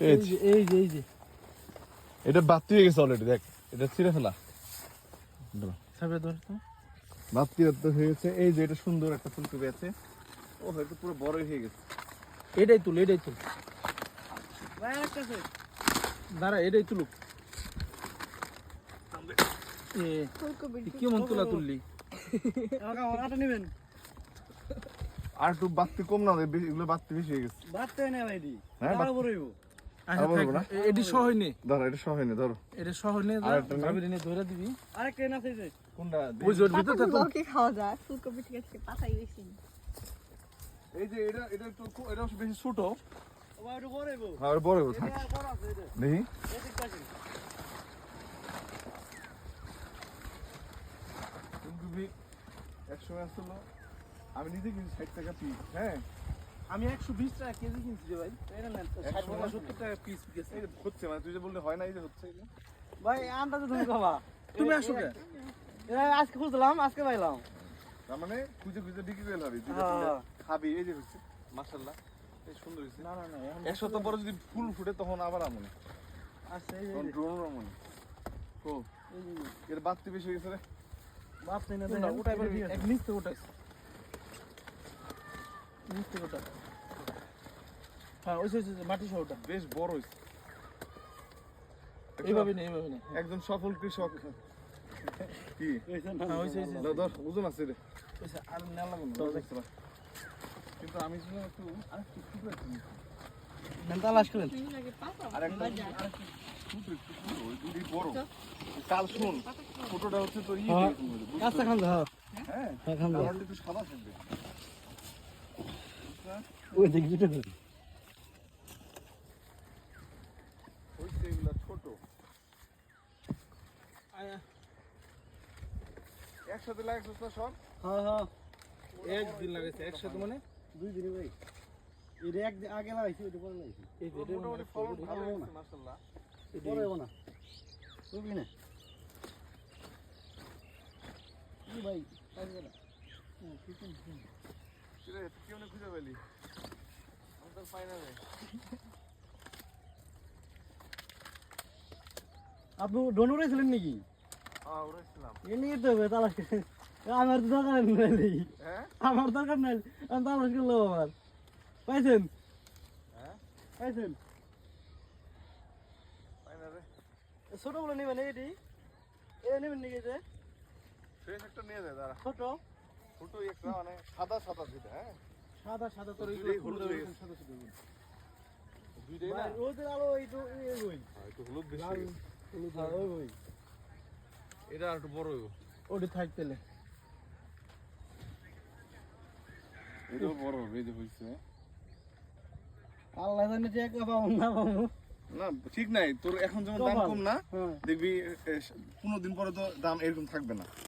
এই এই যে। যে এই যে এই যে। এটা বাতি হয়ে গেছে অলরেডি দেখ। এটা ছিঁড়ে ফেলা। ধর। তো। বাতি তো হয়ে গেছে। এই যে এটা সুন্দর একটা ফুলকপি আছে। ও হয়তো পুরো বড় হয়ে গেছে। এটাই তুল এটাই তুল। দাঁড়া এটাই তুলুক। এ ফুলকপি কেমন তুলা তুললি? নেবেন? আর একটু বাতি কম না এগুলো বেশি হয়ে গেছে। বাড়তে হয় না ভাই দি হ্যাঁ, বড় হইব। আচ্ছা এটি সহই নে? ধরো এটা সহ হয়নি ধরো। এটা সহই নে আর নে। ধরে দিবি। আরেকটা এনে আছে কোনটা? ওই জোর ভিতর তো কি খাওয়া যায়? ফুলকপি ঠিক আছে পাতাই বেশি। এই যে এটা এটা একটু এটা বেশি ছোট। ও বড় হইব। আর বড় হবে, থাক। এটা আর বড় আছে এটা। দেখি। এই দিকটা আছে ফুলকপি একসময় আসছিল আমি নিজে কিনছি ষাট টাকা পিস হ্যাঁ? আমি একশো বিশ টাকা কেজি কিনছি ভাই। সত্তর টাকা পিস গেছে। হচ্ছে মানে তুই যে বললে হয় না এই যে হচ্ছে। ভাই আন্দাজে তুমি খাবা। তুমি আসো কে? আজকে খুঁজলাম আজকে পাইলাম। তার মানে খুঁজে খুঁজে বিক্রি করে হবে হ্যাঁ। খাবি এই যে হচ্ছে। মাশাল্লাহ এই সুন্দর হয়েছে। না না না এখন এক সপ্তাহ পরে যদি ফুল ফুটে তখন আবার আমনে। আচ্ছা এই ড্রোন আমনে। ও এর বাতি বেশি হয়ে গেছে রে। বাপ তাই না ওটাই এক নিচ থেকে থেকে হ্যাঁ ওই মাটি সহ ওটা বেশ বড় হয়েছে এইভাবে নে এইভাবে নে একজন সফল কৃষক। কি? হ্যাঁ ধর ওজন আছে রে। আর নেওয়া লাগবে দেখতে পাস। কিন্তু আমি যদি একটু নিই। ওই দুটোই বড়। কাল শুন ছোটটা হচ্ছে তোর ইয়ে হ্যাঁ। সাদা থাকবে। ওই দিক দুটো ছোট একসাথে লাগছিস না সব? হ্যাঁ হ্যাঁ। একদিন লাগাইছে একসাথে মানে? দুই দিনে ভাই। এটা এক আগে লাগাইছি ওটা পরে লাগাইছি। মোটামুটি ফলন ভালো হয়েছে মাশাআল্লাহ। পরে হব না। বুঝলি না। কি ভাই পারবে না। তুই কেমনে খুঁজে পেলি? আমি তো পাই না রে আপনি ডোন উড়েছিলেন নাকি? হ্যাঁ উড়েছিলাম। এ নিয়ে তো হবে তালাশ আমার তো দরকার নাই। হ্যাঁ? আমার দরকার নাই। আমি তালাশ করল আমার পাইছেন? হ্যাঁ? পাইছেন? ছোটগুলো নেবেন এটি এটা নেবেন নাকি যে? ছোট? ছোট একটা মানে সাদা সাদা যেটা হ্যাঁ? সাদা সাদা তোর দুইটাই হলুদ হলুদ গেছে। সাদা সাদা দুইটাই না? রোদের আলো এই তো এই বই একটু হলুদ বেশি লাল গেছে। হলুদ ওই বই এটা একটু বড় হইব। ওটি থাক পেলে এটাও বড় হবে যে হয়েছে আল্লাহ জানে যে একা পাবো না পাবো। না ঠিক নাই। তোর এখন যেমন দাম কম না হ্যাঁ। দেখবি পনেরো দিন পরে তো দাম এরকম থাকবে না।